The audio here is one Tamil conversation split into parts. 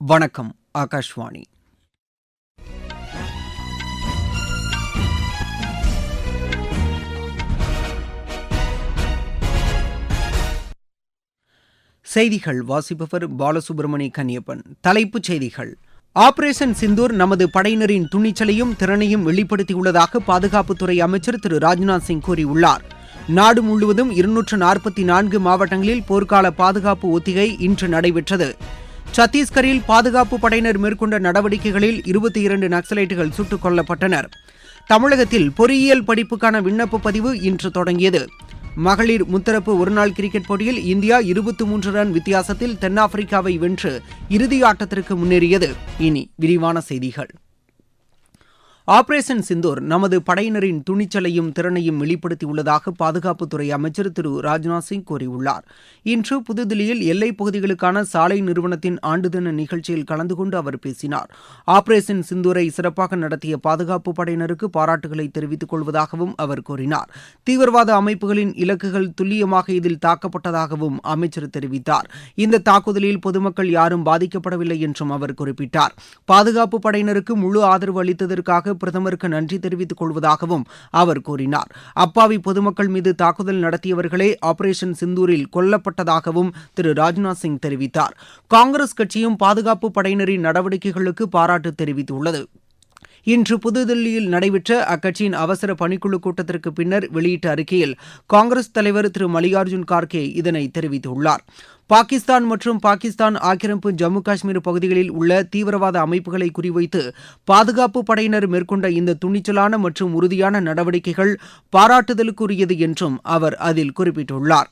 வணக்கம் ஆகாஷ்வாணி. செய்திகள் வாசிப்பவர் பாலசுப்ரமணி கன்னியப்பன். தலைப்புச் செய்திகள். ஆபரேஷன் சிந்தூர் நமது படையினரின் துணிச்சலையும் திறனையும் வெளிப்படுத்தியுள்ளதாக பாதுகாப்புத்துறை அமைச்சர் திரு. ராஜ்நாத் சிங் கூறியுள்ளார். நாடு முழுவதும் இருநூற்று நாற்பத்தி நான்கு மாவட்டங்களில் போர்க்கால பாதுகாப்பு ஒத்திகை இன்று நடைபெற்றது. சத்தீஸ்கரில் பாதுகாப்பு படையினர் மேற்கொண்ட நடவடிக்கைகளில் இருபத்தி இரண்டு நக்சலைட்டுகள் சுட்டுக் கொல்லப்பட்டனர். தமிழகத்தில் பொறியியல் படிப்புக்கான விண்ணப்ப பதிவு இன்று தொடங்கியது. மகளிர் முத்தரப்பு ஒருநாள் கிரிக்கெட் போட்டியில் இந்தியா இருபத்தி மூன்று ரன் வித்தியாசத்தில் தென்னாப்பிரிக்காவை வென்று இறுதி ஆட்டத்திற்கு முன்னேறியது. இனி விரிவான செய்திகள். ஆபரேஷன் சிந்தூர் நமது படையினரின் துணிச்சலையும் திறனையும் வெளிப்படுத்தியுள்ளதாக பாதுகாப்புத்துறை அமைச்சர் திரு ராஜ்நாத் சிங் கூறியுள்ளார். இன்று புதுதில்லியில் எல்லைப் பகுதிகளுக்கான சாலை நிறுவனத்தின் ஆண்டு தின நிகழ்ச்சியில் கலந்து கொண்டு அவர் பேசினார். ஆபரேஷன் சிந்தூரை சிறப்பாக நடத்திய பாதுகாப்பு படையினருக்கு பாராட்டுகளை தெரிவித்துக் கொள்வதாகவும் அவர் கூறினார். தீவிரவாத அமைப்புகளின் இலக்குகள் துல்லியமாக இதில் தாக்கப்பட்டதாகவும் அமைச்சர் தெரிவித்தார். இந்த தாக்குதலில் பொதுமக்கள் யாரும் பாதிக்கப்படவில்லை என்றும் அவர் குறிப்பிட்டார். பாதுகாப்பு படையினருக்கு முழு ஆதரவு அளித்ததற்காக பிரதமருக்கு நன்றி தெரிவித்துக் கொள்வதாகவும் அவர் கூறினார். அப்பாவி பொதுமக்கள் மீது தாக்குதல் நடத்தியவர்களே ஆபரேஷன் சிந்தூரில் கொல்லப்பட்டதாகவும் திரு ராஜ்நாத் சிங் தெரிவித்தார். காங்கிரஸ் கட்சியும் பாதுகாப்பு படையினரின் நடவடிக்கைகளுக்கு பாராட்டு தெரிவித்துள்ளது. இன்று புதுதில்லியில் நடைபெற்ற அக்கட்சியின் அவசர பணிக்குழு கூட்டத்திற்கு பின்னர் வெளியிட்ட அறிக்கையில் காங்கிரஸ் தலைவர் திரு மல்லிகார்ஜுன் கார்கே இதனை தெரிவித்துள்ளார். பாகிஸ்தான் மற்றும் பாகிஸ்தான் ஆக்கிரமிப்பு ஜம்மு காஷ்மீர் பகுதிகளில் உள்ள தீவிரவாத அமைப்புகளை குறிவைத்து பாதுகாப்பு படையினர் மேற்கொண்ட இந்த துணிச்சலான மற்றும் உறுதியான நடவடிக்கைகள் பாராட்டுதலுக்குரியது என்றும் அவர் அதில் குறிப்பிட்டுள்ளார்.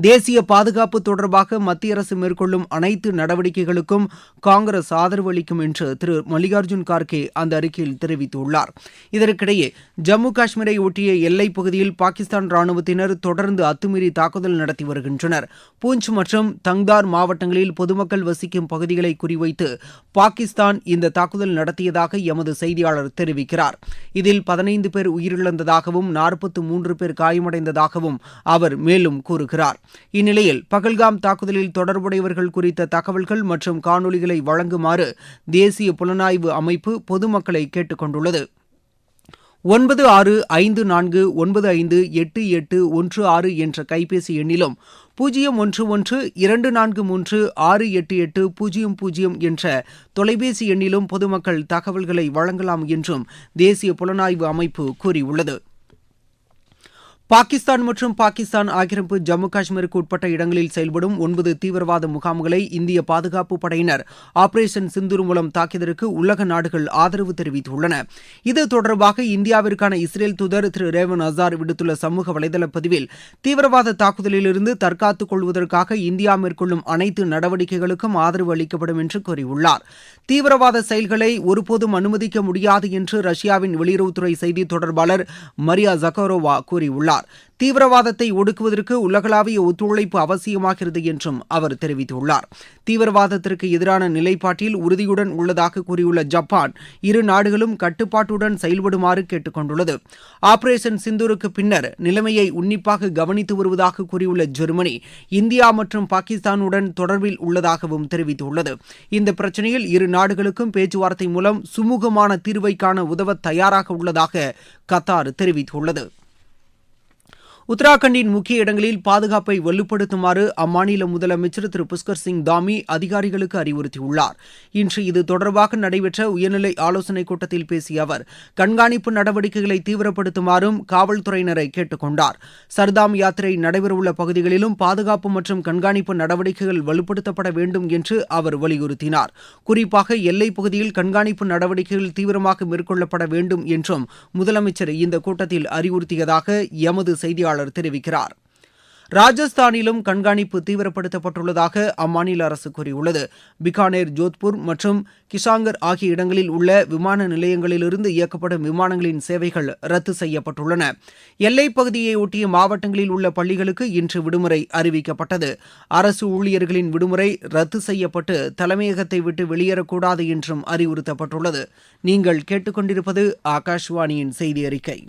தேசிய பாதுகாப்பு தொடர்பாக மத்திய அரசு மேற்கொள்ளும் அனைத்து நடவடிக்கைகளுக்கும் காங்கிரஸ் ஆதரவு அளிக்கும் என்று திரு மல்லிகார்ஜுன் கார்கே அந்த அறிக்கையில் தெரிவித்துள்ளார். இதற்கிடையே ஜம்மு காஷ்மீரை ஒட்டிய எல்லைப் பகுதியில் பாகிஸ்தான் ராணுவத்தினர் தொடர்ந்து அத்துமீறி தாக்குதல் நடத்தி வருகின்றனர். பூஞ்ச் மற்றும் தங்தார் மாவட்டங்களில் பொதுமக்கள் வசிக்கும் பகுதிகளை குறிவைத்து பாகிஸ்தான் இந்த தாக்குதல் நடத்தியதாக எமது செய்தியாளர் தெரிவிக்கிறார். இதில் பதினைந்து பேர் உயிரிழந்ததாகவும் நாற்பத்து மூன்று பேர் காயமடைந்ததாகவும் அவர் மேலும் கூறுகிறார். இந்நிலையில் பகல்காம் தாக்குதலில் தொடர்புடையவர்கள் குறித்த தகவல்கள் மற்றும் காணொலிகளை வழங்குமாறு தேசிய புலனாய்வு அமைப்பு பொதுமக்களை கேட்டுக் கொண்டுள்ளது ஒன்பது ஆறு ஐந்து நான்கு ஒன்பது ஐந்து எட்டு எட்டு ஒன்று ஆறு என்ற கைபேசி எண்ணிலும் பூஜ்ஜியம் ஒன்று ஒன்று இரண்டு நான்கு மூன்று ஆறு எட்டு எட்டு பூஜ்ஜியம் பூஜ்ஜியம் என்ற தொலைபேசி எண்ணிலும் பொதுமக்கள் தகவல்களை வழங்கலாம் என்றும் தேசிய புலனாய்வு அமைப்பு கூறியுள்ளது. பாகிஸ்தான் மற்றும் பாகிஸ்தான் ஆக்கிரமிப்பு ஜம்மு காஷ்மீருக்கு உட்பட்ட இடங்களில் செயல்படும் ஒன்பது தீவிரவாத முகாம்களை இந்திய பாதுகாப்பு படையினர் ஆபரேஷன் சிந்தூர் மூலம் தாக்கியதற்கு உலக நாடுகள் ஆதரவு தெரிவித்துள்ளன. இது தொடர்பாக இந்தியாவிற்கான இஸ்ரேல் தூதர் திரு ரேவன் அசார் விடுத்துள்ள சமூக வலைதள பதிவில் தீவிரவாத தாக்குதலிலிருந்து தற்காத்துக் கொள்வதற்காக இந்தியா மேற்கொள்ளும் அனைத்து நடவடிக்கைகளுக்கும் ஆதரவு அளிக்கப்படும் என்று கூறியுள்ளார். தீவிரவாத செயல்களை ஒருபோதும் அனுமதிக்க முடியாது என்று ரஷ்யாவின் வெளியுறவுத்துறை செய்தி தொடர்பாளர் மரியா ஜக்காரோவா கூறியுள்ளார். தீவிரவாதத்தை ஒடுக்குவதற்கு உலகளாவிய ஒத்துழைப்பு அவசியமாகிறது என்றும் அவர் தெரிவித்துள்ளார். தீவிரவாதத்திற்கு எதிரான நிலைப்பாட்டில் உறுதியுடன் உள்ளதாக கூறியுள்ள ஜப்பான் இரு நாடுகளும் கட்டுப்பாட்டுடன் செயல்படுமாறு கேட்டுக்கொண்டுள்ளது. ஆபரேஷன் சிந்தூருக்கு பின்னர் நிலைமையை உன்னிப்பாக கவனித்து வருவதாக கூறியுள்ள ஜெர்மனி இந்தியா மற்றும் பாகிஸ்தானுடன் தொடர்பில் உள்ளதாகவும் தெரிவித்துள்ளது. இந்த பிரச்சனையில் இரு நாடுகளுக்கும் பேச்சுவார்த்தை மூலம் சுமூகமான தீர்வை காண உதவ தயாராக உள்ளதாக கத்தார் தெரிவித்துள்ளது. உத்தராகண்டின் முக்கிய இடங்களில் பாதுகாப்பை வலுப்படுத்துமாறு அம்மாநில முதலமைச்சர் திரு புஷ்கர் சிங் தாமி அதிகாரிகளுக்கு அறிவுறுத்தியுள்ளார். இன்று இது தொடர்பாக நடைபெற்ற உயர்நிலை ஆலோசனைக் கூட்டத்தில் பேசிய அவர் கண்காணிப்பு நடவடிக்கைகளை தீவிரப்படுத்துமாறும் காவல்துறையினரை கேட்டுக் கொண்டார். சர்தாம் யாத்திரை நடைபெறவுள்ள பகுதிகளிலும் பாதுகாப்பு மற்றும் கண்காணிப்பு நடவடிக்கைகள் வலுப்படுத்தப்பட வேண்டும் என்று அவர் வலியுறுத்தினார். குறிப்பாக எல்லைப் பகுதியில் கண்காணிப்பு நடவடிக்கைகள் தீவிரமாக மேற்கொள்ளப்பட வேண்டும் என்றும் முதலமைச்சர் இந்த கூட்டத்தில் அறிவுறுத்தியதாக எமது செய்தியாளர் செய்தியாளர் தெரிவிக்கிறார். ராஜஸ்தானிலும் கண்காணிப்பு தீவிரப்படுத்தப்பட்டுள்ளதாக அம்மாநில அரசு கூறியுள்ளது. பிகானேர் ஜோத்பூர் மற்றும் கிஷாங்கர் ஆகிய இடங்களில் உள்ள விமான நிலையங்களிலிருந்து இயக்கப்படும் விமானங்களின் சேவைகள் ரத்து செய்யப்பட்டுள்ளன. எல்லைப் பகுதியை ஒட்டிய மாவட்டங்களில் உள்ள பள்ளிகளுக்கு இன்று விடுமுறை அறிவிக்கப்பட்டது. அரசு ஊழியர்களின் விடுமுறை ரத்து செய்யப்பட்டு தலைமையகத்தை விட்டு வெளியேறக்கூடாது என்றும் அறிவுறுத்தப்பட்டுள்ளது. நீங்கள் கேட்டுக்கொண்டிருப்பது ஆகாஷ்வாணியின் செய்தி அறிக்கை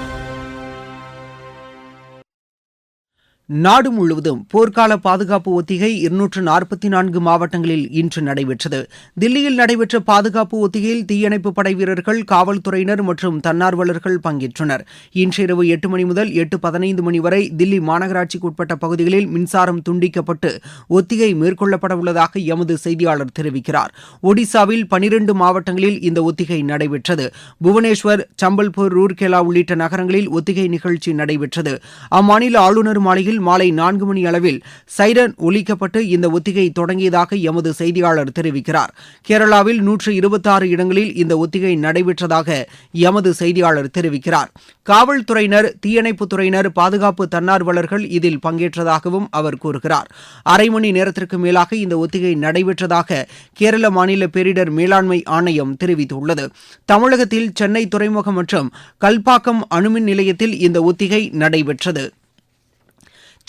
நாடு முழுவதும் போர்க்கால பாதுகாப்பு ஒத்திகை இருநூற்று நாற்பத்தி நான்கு மாவட்டங்களில் இன்று நடைபெற்றது. தில்லியில் நடைபெற்ற பாதுகாப்பு ஒத்திகையில் தீயணைப்பு படை வீரர்கள் காவல்துறையினர் மற்றும் தன்னார்வலர்கள் பங்கேற்றனர். இன்று இரவு எட்டு மணி முதல் எட்டு பதினைந்து மணி வரை தில்லி மாநகராட்சிக்குட்பட்ட பகுதிகளில் மின்சாரம் துண்டிக்கப்பட்டு ஒத்திகை மேற்கொள்ளப்பட உள்ளதாக எமது செய்தியாளர் தெரிவிக்கிறார். ஒடிசாவில் பனிரண்டு மாவட்டங்களில் இந்த ஒத்திகை நடைபெற்றது. புவனேஸ்வர் சம்பல்பூர் ரூர்கேலா உள்ளிட்ட நகரங்களில் ஒத்திகை நிகழ்ச்சி நடைபெற்றது. அம்மாநில ஆளுநர் மாளிகையில் மாலை நான்கு மணி அளவில் சைரன் ஒலிக்கப்பட்டு இந்த ஒத்திகை தொடங்கியதாக எமது செய்தியாளர் தெரிவிக்கிறார். கேரளாவில் நூற்று இருபத்தாறு இடங்களில் இந்த ஒத்திகை நடைபெற்றதாக எமது செய்தியாளர் தெரிவிக்கிறார். காவல்துறையினர் தீயணைப்புத் துறையினர் பாதுகாப்பு தன்னார்வலர்கள் இதில் பங்கேற்றதாகவும் அவர் கூறுகிறார். அரை மணி நேரத்திற்கு மேலாக இந்த ஒத்திகை நடைபெற்றதாக கேரள மாநில பேரிடர் மேலாண்மை ஆணையம் தெரிவித்துள்ளது. தமிழகத்தில் சென்னை துறைமுகம் மற்றும் கல்பாக்கம் அணுமின் நிலையத்தில் இந்த ஒத்திகை நடைபெற்றது.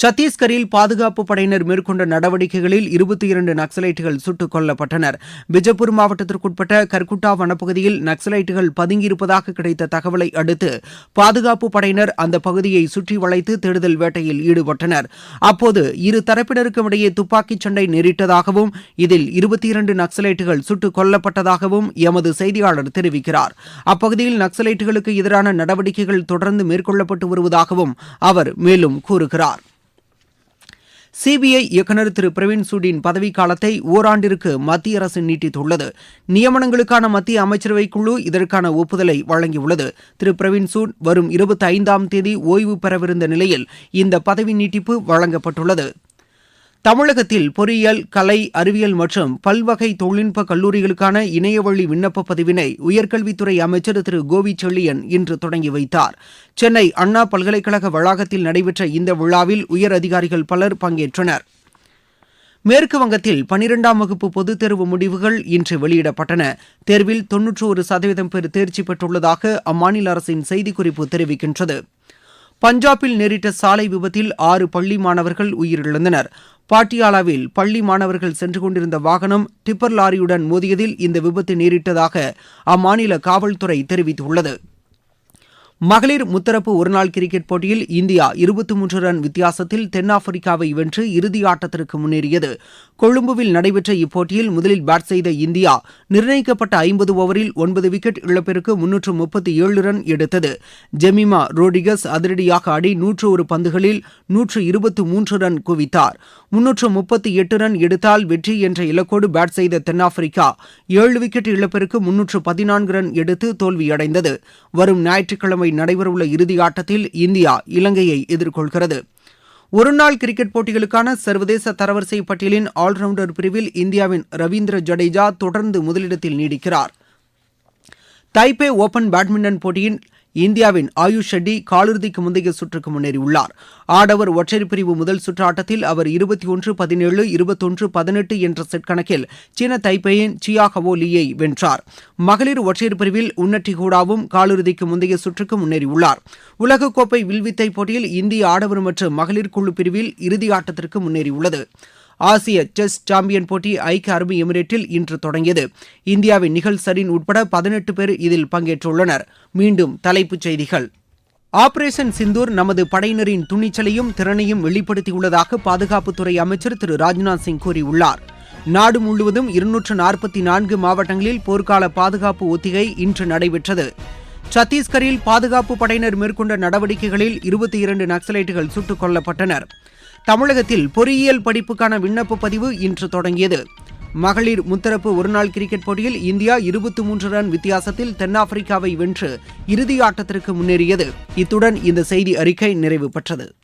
சத்தீஸ்கரில் பாதுகாப்பு படையினர் மேற்கொண்ட நடவடிக்கைகளில் இருபத்தி இரண்டு நக்சலைட்டுகள் சுட்டுக் கொல்லப்பட்டனர். பிஜப்பூர் மாவட்டத்திற்குட்பட்ட கர்குட்டா வனப்பகுதியில் நக்சலைட்டுகள் பதுங்கியிருப்பதாக கிடைத்த தகவலை அடுத்து பாதுகாப்பு படையினர் அந்த பகுதியை சுற்றி வளைத்து தேடுதல் வேட்டையில் ஈடுபட்டனர். அப்போது இரு தரப்பினருக்கும் இடையே துப்பாக்கிச் சண்டை நேரிட்டதாகவும் இதில் இருபத்தி இரண்டு நக்சலைட்டுகள் சுட்டுக் கொல்லப்பட்டதாகவும் எமது செய்தியாளர் தெரிவிக்கிறார். அப்பகுதியில் நக்சலைட்டுகளுக்கு எதிரான நடவடிக்கைகள் தொடர்ந்து மேற்கொள்ளப்பட்டு வருவதாகவும் அவர் மேலும் கூறுகிறார். சிபிஐ இயக்குநர் திரு. பிரவீன் சூடின் பதவிக்காலத்தை ஓராண்டிற்கு மத்திய அரசு நீட்டித்துள்ளது. நியமனங்களுக்கான மத்திய அமைச்சரவை குழு இதற்கான ஒப்புதலை வழங்கியுள்ளது. திரு. பிரவீன் சூட் வரும் இருபத்தி ஐந்தாம் தேதி ஓய்வு பெறவிருந்த நிலையில் இந்த பதவி நீட்டிப்பு வழங்கப்பட்டுள்ளது. தமிழகத்தில் பொறியியல் கலை அறிவியல் மற்றும் பல்வகை தொழில்நுட்ப கல்லூரிகளுக்கான இணையவழி விண்ணப்ப பதிவினை உயர்கல்வித்துறை அமைச்சர் திரு. கோவி செல்லியன் இன்று தொடங்கி வைத்தார். சென்னை அண்ணா பல்கலைக்கழக வளாகத்தில் நடைபெற்ற இந்த விழாவில் உயர் அதிகாரிகள் பலர் பங்கேற்றனர். மேற்கு வங்கத்தில் பனிரெண்டாம் வகுப்பு பொதுத் தேர்வு முடிவுகள் இன்று வெளியிடப்பட்டன. தேர்வில் தொன்னூற்று ஒரு சதவீதம் பேர் தேர்ச்சி பெற்றுள்ளதாக அம்மாநில அரசின் செய்திக்குறிப்பு தெரிவிக்கின்றது. பஞ்சாபில் நேரிட்ட சாலை விபத்தில் ஆறு பள்ளி மாணவர்கள் உயிரிழந்தனர். பாட்டியாலாவில் பள்ளி மாணவர்கள் சென்று கொண்டிருந்த வாகனம் டிப்பர் லாரியுடன் மோதியதில் இந்த விபத்து நேரிட்டதாக அம்மாநில காவல்துறை தெரிவித்துள்ளது. மகளிர் முத்தரப்பு ஒருநாள் கிரிக்கெட் போட்டியில் இந்தியா இருபத்தி மூன்று ரன் வித்தியாசத்தில் தென்னாப்பிரிக்காவை வென்று இறுதி ஆட்டத்திற்கு முன்னேறியது. கொழும்புவில் நடைபெற்ற இப்போட்டியில் முதலில் பேட் செய்த இந்தியா நிர்ணயிக்கப்பட்ட ஐம்பது ஓவரில் ஒன்பது விக்கெட் இழப்பிற்கு முன்னூற்று முப்பத்தி ஏழு ரன் எடுத்தது. ஜெமிமா ரோடிகஸ் அதிரடியாக ஆடி நூற்று ஒரு பந்துகளில் நூற்று இருபத்தி மூன்று ரன் குவித்தார். முன்னூற்று முப்பத்தி எட்டு ரன் எடுத்தால் வெற்றி என்ற இலக்கோடு பேட் செய்த தென்னாப்பிரிக்கா ஏழு விக்கெட் இழப்பிற்கு முன்னூற்று பதினான்கு ரன் எடுத்து தோல்வியடைந்தது. வரும் ஞாயிற்றுக்கிழமை நடைபெறவுள்ள இறுதி ஆட்டத்தில் இந்தியா இலங்கையை எதிர்கொள்கிறது. ஒருநாள் கிரிக்கெட் போட்டிகளுக்கான சர்வதேச தரவரிசை பட்டியலின் ஆல்ரவுண்டர் பிரிவில் இந்தியாவின் ரவீந்திர ஜடேஜா தொடர்ந்து முதலிடத்தில் நீடிக்கிறார். தைபே ஓபன் பேட்மிண்டன் போட்டியின் இந்தியாவின் ஆயுஷ் ஷெட்டி காலிறுதிக்கு முந்தைய சுற்றுக்கு முன்னேறியுள்ளார். ஆடவர் ஒற்றையர் பிரிவு முதல் சுற்று ஆட்டத்தில் அவர் இருபத்தி ஒன்று பதினேழு இருபத்தொன்று பதினெட்டு என்ற செட் கணக்கில் சீன தைப்பேயின் சியா ஹவோ வென்றார். மகளிர் ஒற்றையர் பிரிவில் உன்னட்டிகூடாவும் காலிறுதிக்கு முந்தைய சுற்றுக்கு முன்னேறியுள்ளார். உலகக்கோப்பை வில்வித்தை போட்டியில் இந்திய ஆடவர் மற்றும் மகளிர் குழு பிரிவில் இறுதி ஆட்டத்திற்கு முன்னேறியுள்ளது. ஆசிய செஸ் சாம்பியன் போட்டி ஐக்கிய அரபு எமிரேட்டில் இன்று தொடங்கியது. இந்தியாவின் நிகழ் சரின் உட்பட பதினெட்டு பேர் இதில் பங்கேற்றுள்ளனர். மீண்டும் தலைப்புச் செய்திகள். ஆபரேஷன் சிந்தூர் நமது படையினரின் துணிச்சலையும் திறனையும் வெளிப்படுத்தியுள்ளதாக பாதுகாப்புத்துறை அமைச்சர் திரு ராஜ்நாத் சிங் கூறியுள்ளார். நாடு முழுவதும் இருநூற்று நாற்பத்தி நான்கு மாவட்டங்களில் போர்க்கால பாதுகாப்பு ஒத்திகை இன்று நடைபெற்றது. சத்தீஸ்கரில் பாதுகாப்பு படையினர் மேற்கொண்ட நடவடிக்கைகளில் இருபத்தி இரண்டு நக்சலைட்டுகள் சுட்டுக் கொல்லப்பட்டனர். தமிழகத்தில் பொறியியல் படிப்புக்கான விண்ணப்ப பதிவு இன்று தொடங்கியது. மகளிர் முத்தரப்பு ஒருநாள் கிரிக்கெட் போட்டியில் இந்தியா இருபத்தி மூன்று ரன் வித்தியாசத்தில் தென்னாப்பிரிக்காவை வென்று இறுதி ஆட்டத்திற்கு முன்னேறியது. இத்துடன் இந்த செய்தி அறிக்கை நிறைவு பெற்றது.